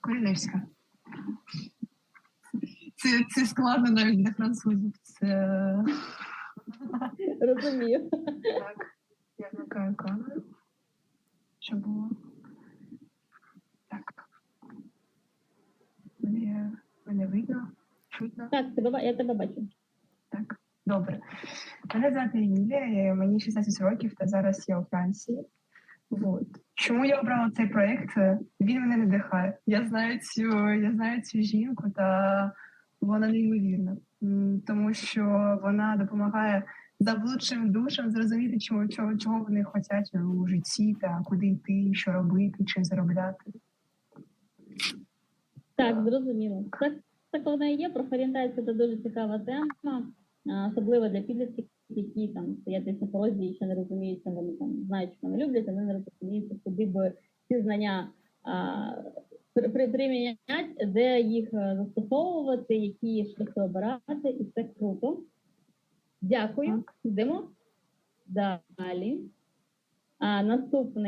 Королевська. Це, це складно навіть для французів. Це Розумію. так. Я вмикаю камеру. Що було? Так. Мене, мене видно, чутно. Так, тебе, я тебе бачу. Так, добре. Мене звати Емілія, і мені 16 років, та зараз я у Франції. Вот. Чому я обрала цей проєкт? Він мене надихає. Я знаю цю, я знаю цю жінку, та вона неймовірна, тому що вона допомагає заблудшим душам зрозуміти, чому, чого, чого вони хочуть у житті, та куди йти, що робити, чим заробляти. Так, зрозуміло. Так, так воно і є. Профорієнтація це дуже цікава тема, особливо для підлітків, які там стоять десь на порозі і ще не розуміють, що вони там знають, що вони люблять, але не розуміють, куди би ці знання приміняти, де їх е, застосовувати, які шляхи обирати, і це круто. Дякую. Йдемо далі. А, наступний.